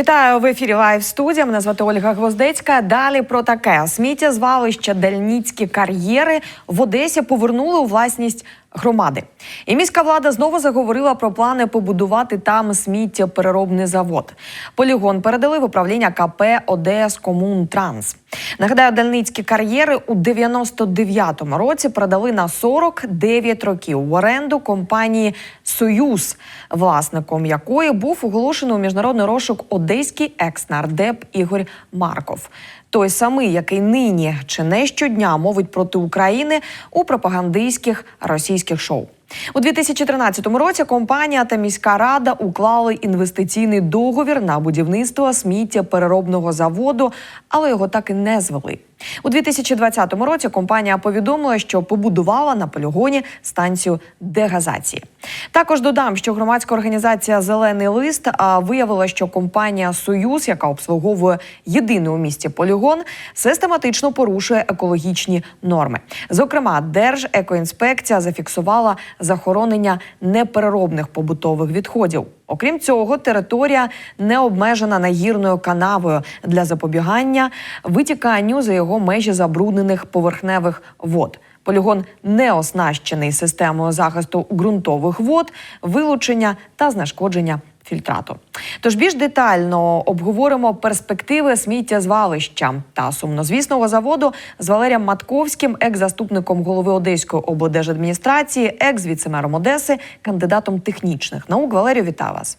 Вітаю в ефірі Лайв студія. Мене звати Ольга Гвоздецька. Далі про таке сміттєзвалище Дальніцькі кар'єри в Одесі повернули у власність громади. І міська влада знову заговорила про плани побудувати там сміттєпереробний завод. Полігон передали в управління КП ОДС Комунтранс. Нагадаю, Дальницькі кар'єри у 99-му році продали на 49 років в оренду компанії Союз, власником якої був оголошений у міжнародний розшук одеський екс-нардеп Ігор Марков. Той самий, який нині чи не щодня мовить проти України у пропагандистських російських шоу. У 2013 році компанія та міська рада уклали інвестиційний договір на будівництво сміттєпереробного заводу, але його так і не звели. У 2020 році компанія повідомила, що побудувала на полігоні станцію дегазації. Також додам, що громадська організація Зелений лист виявила, що компанія Союз, яка обслуговує єдиний у місті полігон, систематично порушує екологічні норми. Зокрема, Держекоінспекція зафіксувала захоронення непереробних побутових відходів. Окрім цього, територія не обмежена нагірною канавою для запобігання витіканню за його межі забруднених поверхневих вод. Полігон не оснащений системою захисту ґрунтових вод, вилучення та знешкодження фільтрату. Тож більш детально обговоримо перспективи сміттєзвалища та сумнозвісного заводу з Валерієм Матковським, екс-заступником голови Одеської облдержадміністрації, екс-віцемером Одеси, кандидатом технічних наук. Валерію, вітаю вас.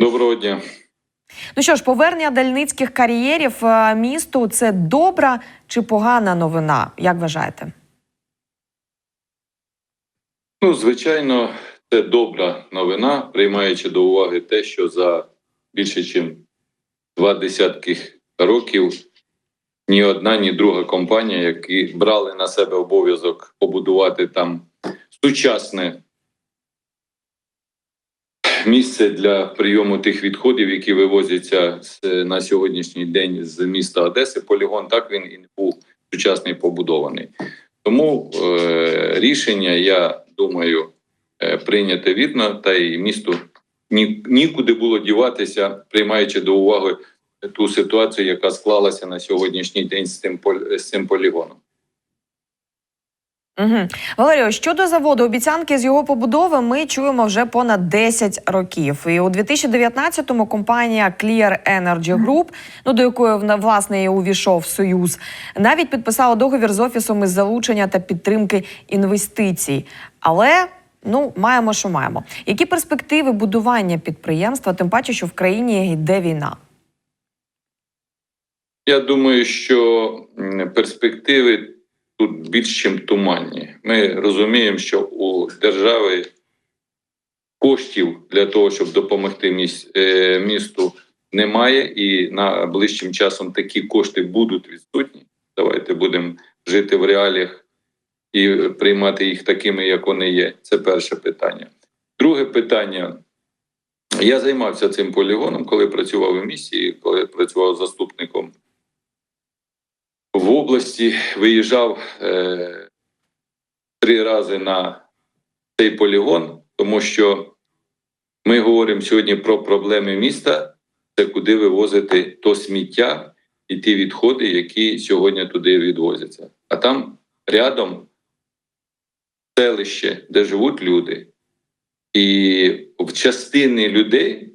Доброго дня. Ну що ж, повернення дальницьких кар'єрів е, місту це добра чи погана новина? Як вважаєте? Ну, звичайно, це добра новина, приймаючи до уваги те, що за більше ніж два десятки років ні одна, ні друга компанія, які брали на себе обов'язок побудувати там сучасне місце для прийому тих відходів, які вивозяться на сьогоднішній день з міста Одеси. Полігон так він і не був сучасний побудований. Тому е, рішення, я думаю, е, прийняте вірно, та й місту ні, нікуди було діватися, приймаючи до уваги ту ситуацію, яка склалася на сьогоднішній день з цим, з цим полігоном. Угу. Валерію, щодо заводу, обіцянки з його побудови ми чуємо вже понад 10 років. І у 2019-му компанія Clear Energy Group, ну до якої власне і увійшов союз, навіть підписала договір з офісом із залучення та підтримки інвестицій. Але ну маємо, що маємо. Які перспективи будування підприємства, тим паче, що в країні йде війна? Я думаю, що перспективи тут більш ніж туманні. Ми розуміємо, що у держави коштів для того, щоб допомогти е, місту, немає, і на ближчим часом такі кошти будуть відсутні. Давайте будемо жити в реаліях і приймати їх такими, як вони є. Це перше питання. Друге питання. Я займався цим полігоном, коли працював у місті, коли працював заступником в області, виїжджав е, три рази на цей полігон, тому що ми говоримо сьогодні про проблеми міста, це куди вивозити то сміття і ті відходи, які сьогодні туди відвозяться. А там рядом селище, де живуть люди. І в частини людей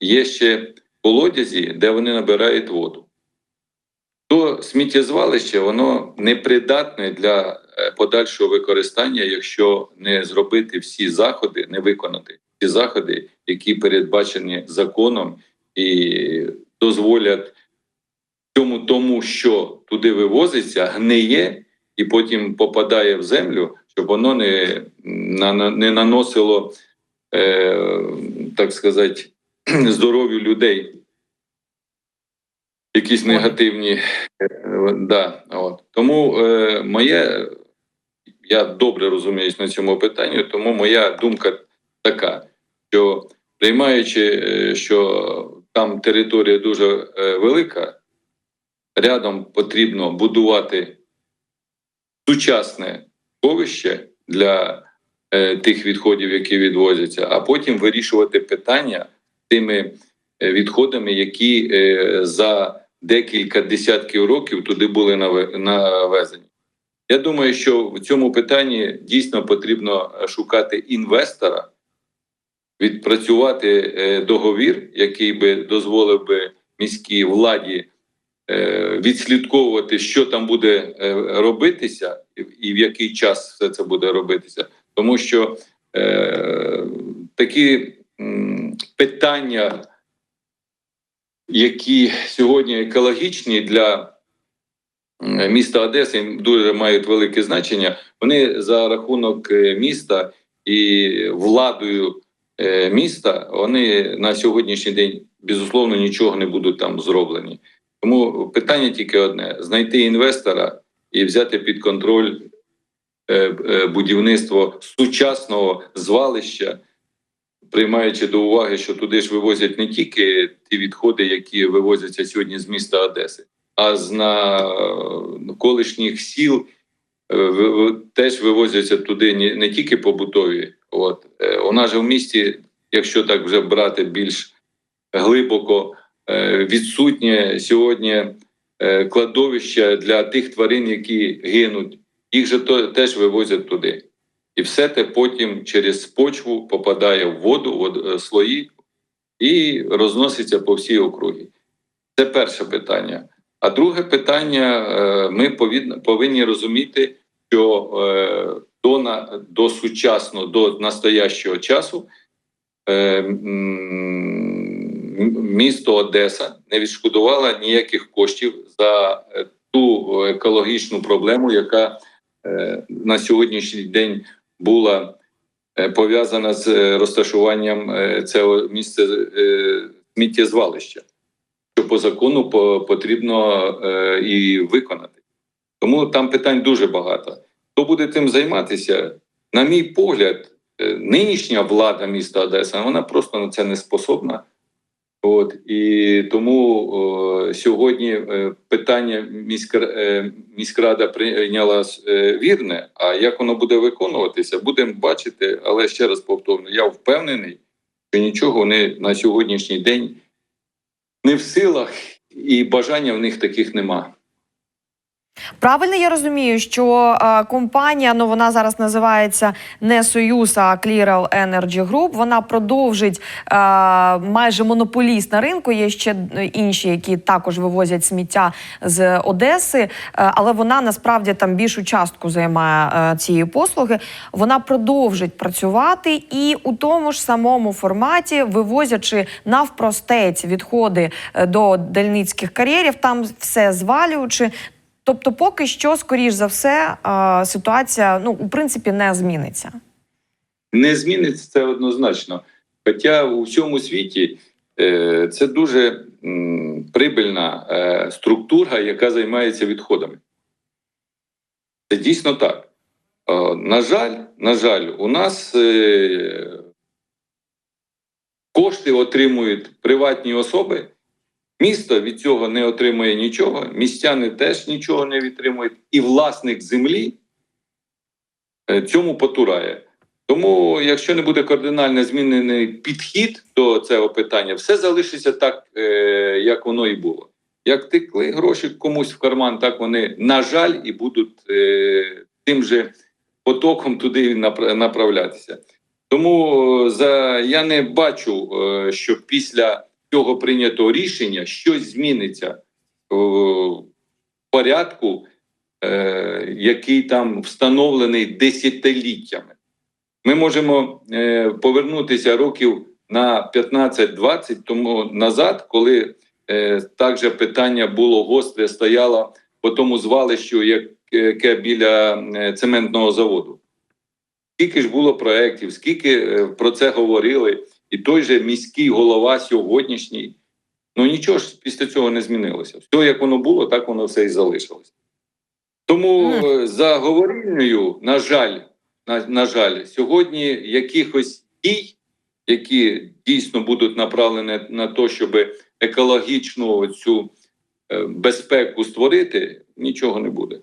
є ще колодязі, де вони набирають воду. То сміттєзвалище воно непридатне для е, подальшого використання, якщо не зробити всі заходи, не виконати всі заходи, які передбачені законом і дозволять цьому тому, що туди вивозиться, гниє і потім попадає в землю, щоб воно не, не наносило, е, так сказати, здоров'ю людей. Якісь негативні Е, Да, от. Тому е, моє, я добре розуміюсь на цьому питанні, тому моя думка така, що приймаючи, е, що там територія дуже е, велика, рядом потрібно будувати сучасне сховище для е, тих відходів, які відвозяться, а потім вирішувати питання тими е, відходами, які е, за декілька десятків років туди були наве- навезені. Я думаю, що в цьому питанні дійсно потрібно шукати інвестора, відпрацювати е, договір, який би дозволив би міській владі е, відслідковувати, що там буде е, робитися, і- в який час все це буде робитися, тому що е, такі питання, які сьогодні екологічні для міста Одеси, дуже мають велике значення. Вони за рахунок е, міста і владою е, міста, вони на сьогоднішній день безусловно нічого не будуть там зроблені. Тому питання тільки одне: знайти інвестора і взяти під контроль е, будівництво сучасного звалища, приймаючи до уваги, що туди ж вивозять не тільки ті відходи, які вивозяться сьогодні з міста Одеси, а з на колишніх сіл е, теж вивозяться туди не, тільки побутові. От Е, у нас же в місті, якщо так вже брати більш глибоко, е, відсутнє сьогодні е, кладовища для тих тварин, які гинуть. Їх же теж вивозять туди. І все те потім через почву попадає в воду, в е, слої і розноситься по всій округі. Це перше питання. А друге питання: е, ми повинні розуміти, що е, до, до сучасного, до настоящого часу місто Одеса не відшкодувало ніяких коштів за ту екологічну проблему, яка на сьогоднішній день була е, пов'язана з е, розташуванням е, цього місця сміттєзвалища, що по закону потрібно і виконати. Тому там питань дуже багато. Хто буде цим займатися? На мій погляд, нинішня влада міста Одеса вона просто на це не способна. От і тому о, сьогодні е, питання міськра, е, міськрада прийняла е, вірне. А як воно буде виконуватися, будемо бачити. Але ще раз повторно, я впевнений, що нічого вони на сьогоднішній день не в силах, і бажання в них таких нема. Правильно я розумію, що е, компанія, ну вона зараз називається не Союз, а Clearal Energy Group, Вона продовжить е, майже монополіст на ринку. Є ще інші, які також вивозять сміття з Одеси, е, але вона насправді там більшу частку займає е, цієї послуги. Вона продовжить працювати і у тому ж самому форматі, вивозячи навпростець відходи е, до дальницьких кар'єрів, там все звалюючи. Тобто, поки що, скоріш за все, ситуація ну у принципі не зміниться. Не зміниться це однозначно. Хоча у всьому світі е, це дуже прибильна е, структура, яка займається відходами. Це дійсно так. Е, на жаль, на жаль, у нас кошти отримують приватні особи. Місто від цього не отримує нічого, містяни теж нічого не відтримують, і власник землі е, цьому потурає. Тому, якщо не буде кардинально змінений підхід до цього питання, все залишиться так, е, як воно і було. Як текли гроші комусь в карман, так вони, на жаль, і будуть е, тим же потоком туди направлятися. Тому за я не бачу, що після цього прийнятого рішення щось зміниться е, в порядку, е, який там встановлений десятиліттями. Ми можемо е, повернутися років на 15-20 тому назад, коли також питання було гостре, стояло по тому звалищу, яке біля цементного заводу. Скільки ж було проєктів, скільки про це говорили, і той же міський голова сьогоднішній. Ну нічого ж після цього не змінилося. Все, як воно було, так воно все і залишилось. Тому е, за говорильнею, на жаль, на, на жаль, сьогодні якихось дій, які дійсно будуть направлені на те, щоб екологічну цю е, безпеку створити, нічого не буде.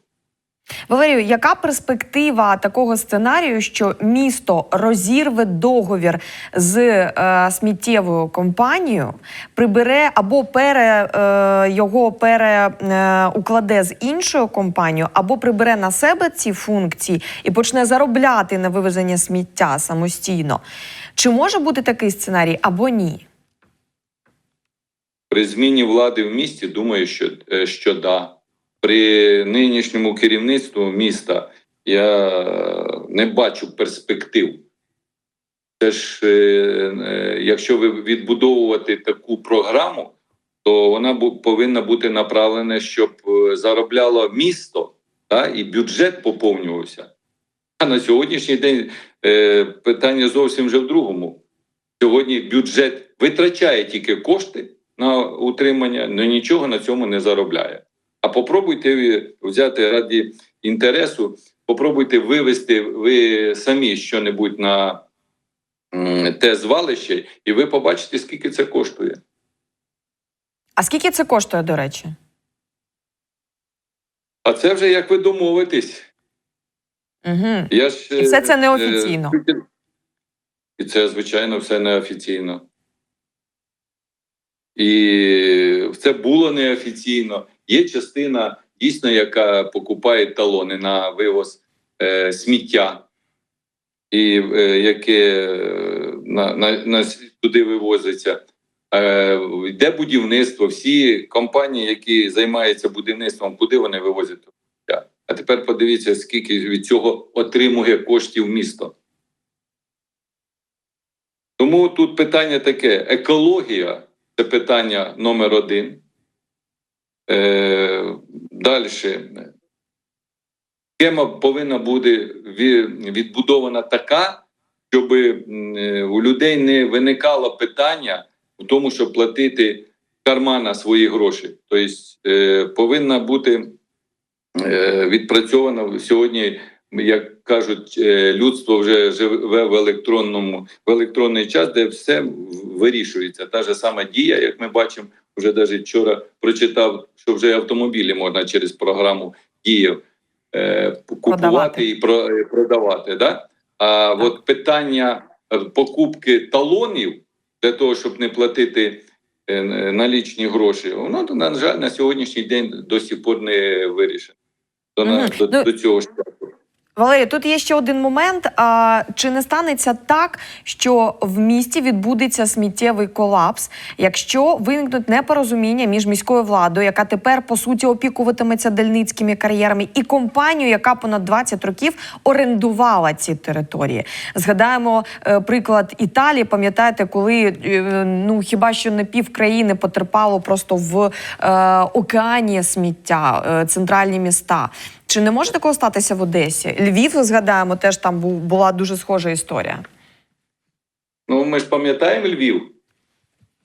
Валерію, яка перспектива такого сценарію, що місто розірве договір з е, сміттєвою компанією, прибере або пере е, його переукладе з іншою компанією, або прибере на себе ці функції і почне заробляти на вивезення сміття самостійно? Чи може бути такий сценарій або ні? При зміні влади в місті думаю, що, е, що да. При нинішньому керівництву міста я не бачу перспектив. Це ж, е, е, якщо ви відбудовувати таку програму, то вона повинна бути направлена, щоб е, заробляло місто та, і бюджет поповнювався. А на сьогоднішній день е, питання зовсім вже в другому. Сьогодні бюджет витрачає тільки кошти на утримання, але нічого на цьому не заробляє. А попробуйте взяти раді інтересу, попробуйте вивести ви самі що-небудь на те звалище, і ви побачите, скільки це коштує. А скільки це коштує, до речі? А це вже як ви домовитесь. Угу. Я ж, І все це е, неофіційно. І це, звичайно, все неофіційно. І це було неофіційно. Є частина, дійсно, яка покупає талони на вивоз е, сміття, і е, яке е, на, на, на, туди вивозиться. Е, йде будівництво, всі компанії, які займаються будівництвом, куди вони вивозять. А тепер подивіться, скільки від цього отримує коштів місто. Тому тут питання таке: екологія це питання номер один. Е, Далі. Схема повинна бути відбудована така, щоб у людей не виникало питання в тому, щоб платити кармана свої гроші. Тобто е, повинна бути е, відпрацьована сьогодні, як кажуть, е, людство вже живе в електронному в електронний час, де все вирішується. Та ж сама дія, як ми бачимо, вже навіть вчора прочитав, що вже автомобілі можна через програму дія е, купувати Продавати. і про, продавати. Да? А от питання е, покупки талонів для того, щоб не платити е, налічні гроші, воно на жаль на сьогоднішній день до сих пор не вирішено. До, на- Мгм. до, Ну, до цього ж Валерій, тут є ще один момент. А, чи не станеться так, що в місті відбудеться сміттєвий колапс, якщо виникнуть непорозуміння між міською владою, яка тепер по суті опікуватиметься дальницькими кар'єрами, і компанією, яка понад 20 років орендувала ці території? Згадаємо е, приклад Італії. Пам'ятаєте, коли е, ну хіба що не пів країни потерпало просто в е, океані сміття, е, центральні міста. Чи не може такого статися в Одесі? Львів, згадаємо, теж там була дуже схожа історія. Ну, ми ж пам'ятаємо Львів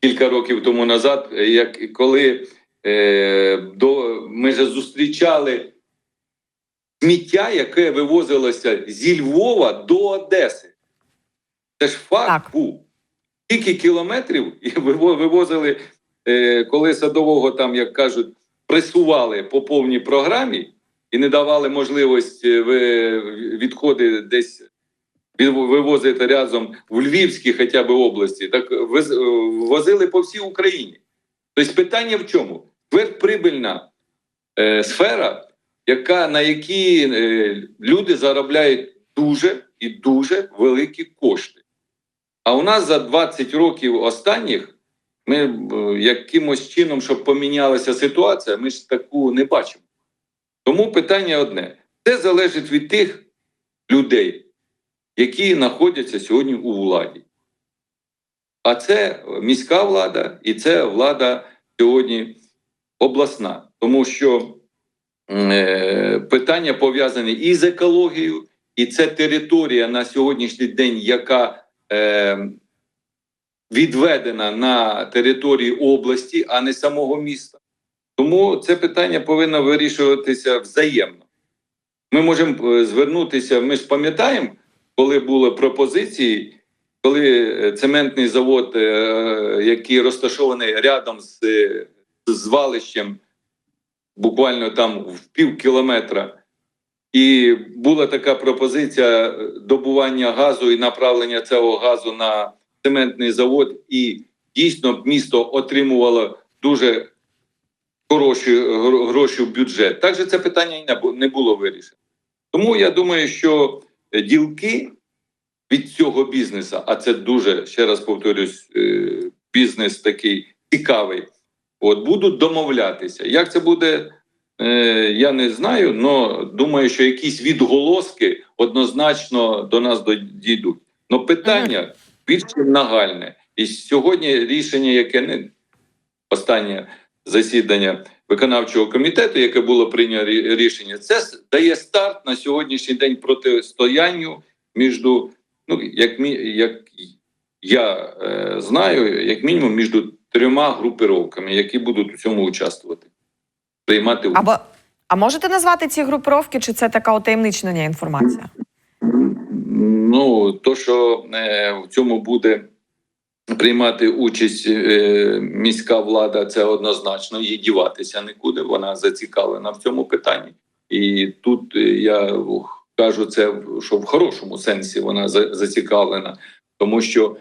кілька років тому назад, е, як коли е, до, ми ж зустрічали сміття, яке вивозилося зі Львова до Одеси. Це ж факт Так. був. Скільки кілометрів вивозили, е, коли садового там, як кажуть, пресували по повній програмі і не давали можливість е, відходи десь вивозити разом в Львівській хоча б області, так вез- е, возили по всій Україні. Тобто питання в чому? Сверхприбильна е, сфера, яка, на якій е, люди заробляють дуже і дуже великі кошти. А у нас за 20 років останніх ми е, якимось чином, щоб помінялася ситуація, ми ж таку не бачимо. Тому питання одне: це залежить від тих людей, які знаходяться сьогодні у владі. А це міська влада і це влада сьогодні обласна, тому що е, питання пов'язані і з екологією, і це територія на сьогоднішній день, яка е, відведена на території області, а не самого міста. Тому це питання повинно вирішуватися взаємно. Ми можемо е, звернутися, ми ж пам'ятаємо, коли були пропозиції, коли е, цементний завод, е, який розташований рядом з, звалищем, буквально там в пів кілометра, І була така пропозиція добування газу і направлення цього газу на цементний завод, і дійсно місто отримувало дуже хороші гроші в бюджет. Так же це питання не було вирішено. Тому я думаю, що е, ділки від цього бізнесу, а це дуже ще раз повторюсь, е, бізнес такий цікавий. От будуть домовлятися. Як це буде, е, я не знаю, але думаю, що якісь відголоски однозначно до нас дійдуть. Но питання більш нагальне. І сьогодні рішення, яке не останнє засідання виконавчого комітету, яке було прийнято рішення, це дає старт на сьогоднішній день протистоянню між, ну як як я е, знаю, як мінімум між трьома групировками, які будуть у цьому участвувати, приймати участь. Або а можете назвати ці групировки, чи це така утаємничена інформація? Ну, то, що е, в цьому буде приймати участь е, міська влада, це однозначно, їй діватися нікуди. Вона зацікавлена в цьому питанні. І тут е, я кажу це, що в хорошому сенсі вона зацікавлена, тому що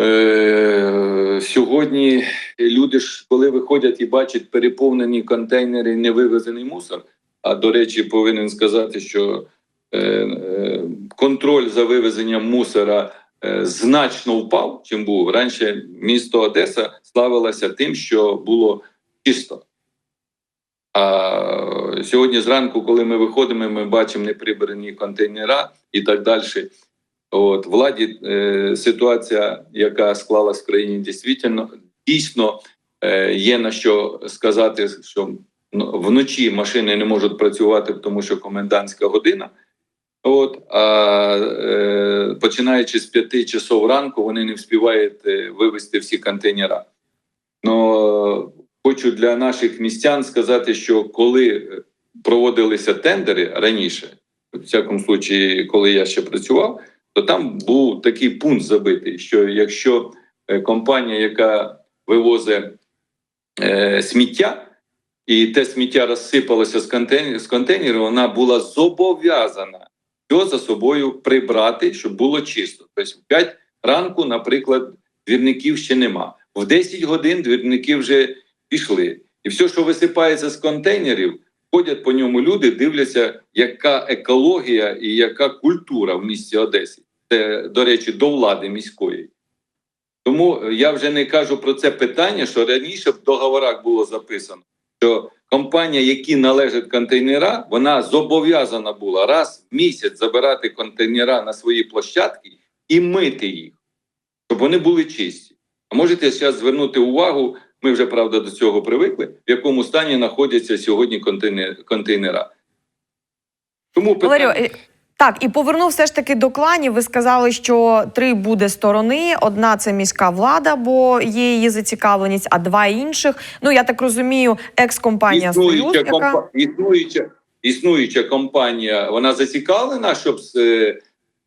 е, сьогодні люди ж, коли виходять і бачать переповнені контейнери, невивезений мусор. А до речі, повинен сказати, що е, е, контроль за вивезенням мусора значно впав, чим був раніше. Місто Одеса славилося тим, що було чисто. А сьогодні зранку, коли ми виходимо, ми бачимо неприбрані контейнера і так далі. От владі е, ситуація, яка склалась в країні, дійсно, дійсно е, є на що сказати, що ну, вночі машини не можуть працювати, тому що комендантська година. От, а е, починаючи з 5 часов ранку, вони не встигають е, вивезти всі контейнера. Но хочу для наших містян сказати, що коли е, проводилися тендери раніше, в всякому случаї, коли я ще працював, то там був такий пункт забитий, що якщо е, компанія, яка вивозить е, сміття, і те сміття розсипалося з контейнерів, вона була зобов'язана що за собою прибрати, щоб було чисто. Тобто в 5 ранку, наприклад, двірників ще нема. В 10 годин двірники вже пішли. І все, що висипається з контейнерів, ходять по ньому люди, дивляться, яка екологія і яка культура в місті Одесі. Це, до речі, до влади міської. Тому я вже не кажу про це питання, що раніше в договорах було записано, що компанія, які належать контейнера, вона зобов'язана була раз в місяць забирати контейнера на свої площадки і мити їх, щоб вони були чисті. А можете зараз звернути увагу, ми вже правда до цього привикли, в якому стані знаходяться сьогодні контейнера. Тому питання... Так, і поверну все ж таки до кланів. Ви сказали, що три буде сторони: одна це міська влада, бо є її зацікавленість, а два інших. Ну я так розумію, екс-компанія Союз, яка компа... існуюча, існуюча компанія, вона зацікавлена, щоб е,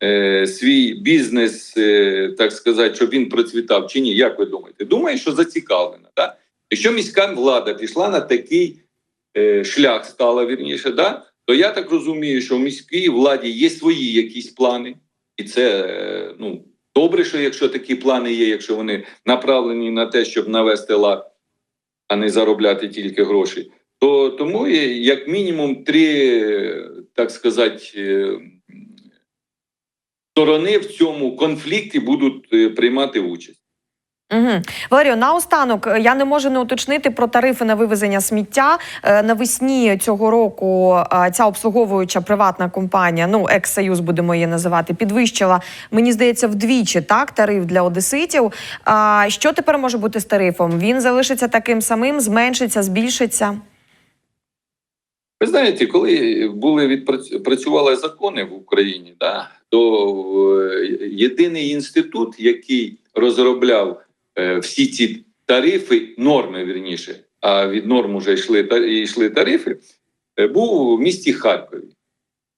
е, свій бізнес, е, так сказати, щоб він процвітав чи ні? Як ви думаєте? Думаю, що зацікавлена. Да? Якщо міська влада пішла на такий е, шлях, стала вірніше, да? То я так розумію, що в міській владі є свої якісь плани, і це е, ну, добре, що якщо такі плани є, якщо вони направлені на те, щоб навести лад, а не заробляти тільки гроші то тому як мінімум три, е, так сказати, е, сторони в цьому конфлікті будуть приймати участь. Угу. Валерію, наостанок е, я не можу не уточнити про тарифи на вивезення сміття. Е, Навесні цього року е, ця обслуговуюча приватна компанія, ну екс-союз будемо її називати, підвищила, мені здається, вдвічі так тариф для одеситів. А що тепер може бути з тарифом? Він залишиться таким самим, зменшиться, збільшиться. Ви знаєте, коли були відпрацювали закони в Україні, да, то єдиний інститут, який розробляв всі ці тарифи, норми вірніше, а від норм вже йшли йшли тарифи, е, був в місті Харкові.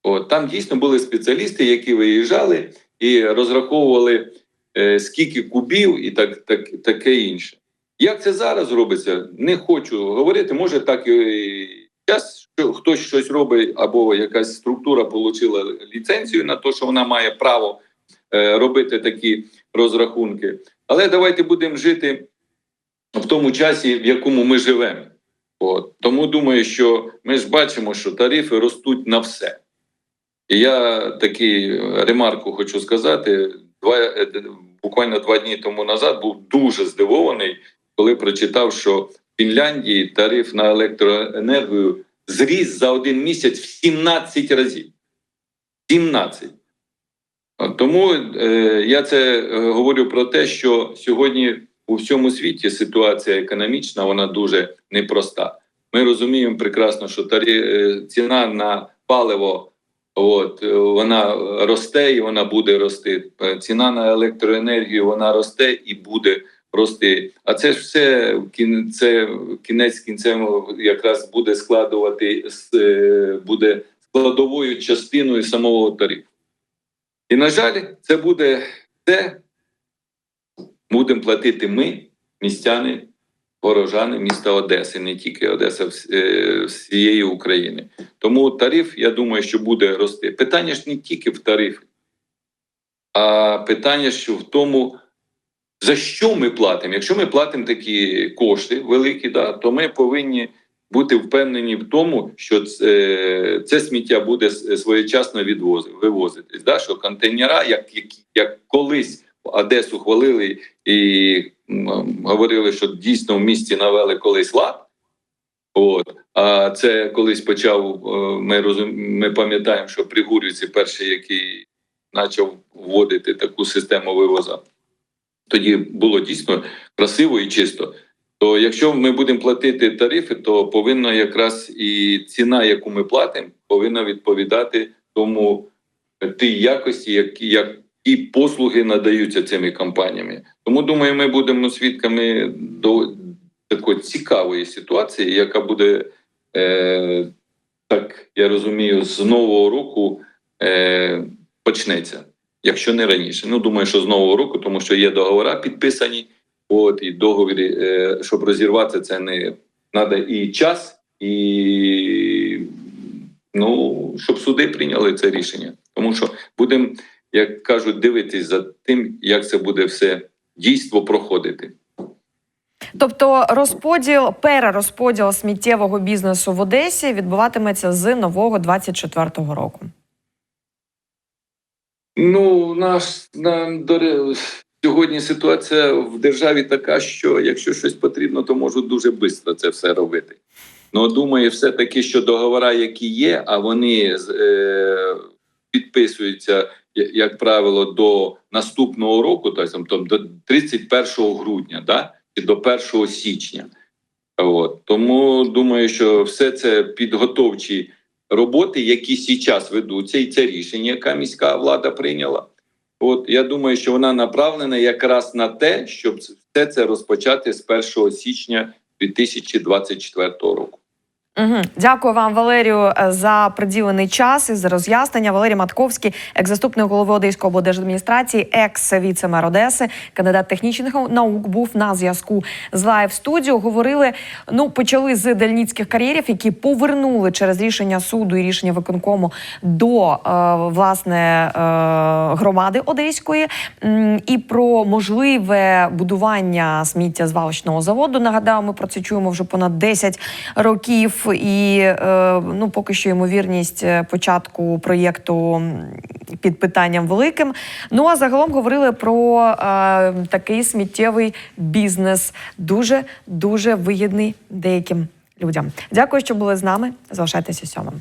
От там дійсно були спеціалісти, які виїжджали і розраховували е, скільки кубів і так, так, таке інше. Як це зараз робиться, не хочу говорити. Може, так і Зараз що хтось щось робить, або якась структура отримала ліцензію на те, що вона має право е, робити такі розрахунки. Але давайте будемо жити в тому часі, в якому ми живемо. От. Тому думаю, що ми ж бачимо, що тарифи ростуть на все. І я такий ремарку хочу сказати. Два, е, буквально два дні тому назад був дуже здивований, коли прочитав, що в Фінляндії тариф на електроенергію зріс за один місяць в 17 разів. 17. Тому е, я це е, говорю про те, що сьогодні у всьому світі ситуація економічна вона дуже непроста. Ми розуміємо прекрасно, що тарі, е, ціна на паливо от, вона росте і вона буде рости. Ціна на електроенергію вона росте і буде рости. А це ж все це кінець кінцем якраз буде складувати буде складовою частиною самого тарифу. І, на жаль, це буде те, будемо платити ми, містяни, горожани міста Одеси, не тільки Одеса, е, всієї України. Тому тариф, я думаю, що буде рости. Питання ж не тільки в тарифі, а питання, що в тому, за що ми платимо. Якщо ми платимо такі кошти великі, да, то ми повинні бути впевнені в тому, що це, це сміття буде своєчасно відвози, вивозитись. Да? Що контейнера, як, як, як колись Одесу хвалили і говорили, що дійсно в місті навели колись лад. От. А це колись почав. е, Ми розум... ми пам'ятаємо, що при Гурівці перший, який почав вводити таку систему вивоза. Тоді було дійсно красиво і чисто. То якщо ми будемо платити тарифи, то повинна якраз і ціна, яку ми платимо, повинна відповідати тому е, тій якості, які як і послуги надаються цими компаніями. Тому думаю, ми будемо свідками до такої цікавої ситуації, яка буде е, так, я розумію, з нового року е, почнеться, якщо не раніше. Ну думаю, що з нового року, тому що є договори підписані. От і договірі, е, щоб розірвати це не треба і час, і ну, щоб суди прийняли це рішення. Тому що будемо, як кажуть, дивитись за тим, як це буде все дійство проходити. Тобто розподіл, перерозподіл сміттєвого бізнесу в Одесі відбуватиметься з нового 24-го року. Ну, наш на сьогодні ситуація в державі така, що якщо щось потрібно, то можуть дуже швидко це все робити. Ну, думаю, все-таки, що договори, які є, а вони е, підписуються, як правило, до наступного року, тобто до 31 грудня, да? чи до 1 січня. От. Тому думаю, що все це підготовчі роботи, які зараз ведуться, і це рішення, яке міська влада прийняла. От я думаю, що вона направлена якраз на те, щоб все це розпочати з 1 січня 2024 року. Угу. Дякую вам, Валерію, е, за приділений час і за роз'яснення. Валерій Матковський, екс-заступник голови Одеської облдержадміністрації, екс-віце-мер Одеси, кандидат технічних наук, був на зв'язку з лайв студіо. Говорили, ну почали з дальніцьких кар'єрів, які повернули через рішення суду і рішення виконкому до е, власне е, громади Одеської, і про можливе будування сміттєзвалищного заводу. Нагадаю, ми про це чуємо вже понад 10 років. І е, ну, поки що ймовірність е, початку проєкту під питанням великим. Ну а загалом говорили про е, такий сміттєвий бізнес, дуже дуже вигідний деяким людям. Дякую, що були з нами. Залишайтеся сьомим.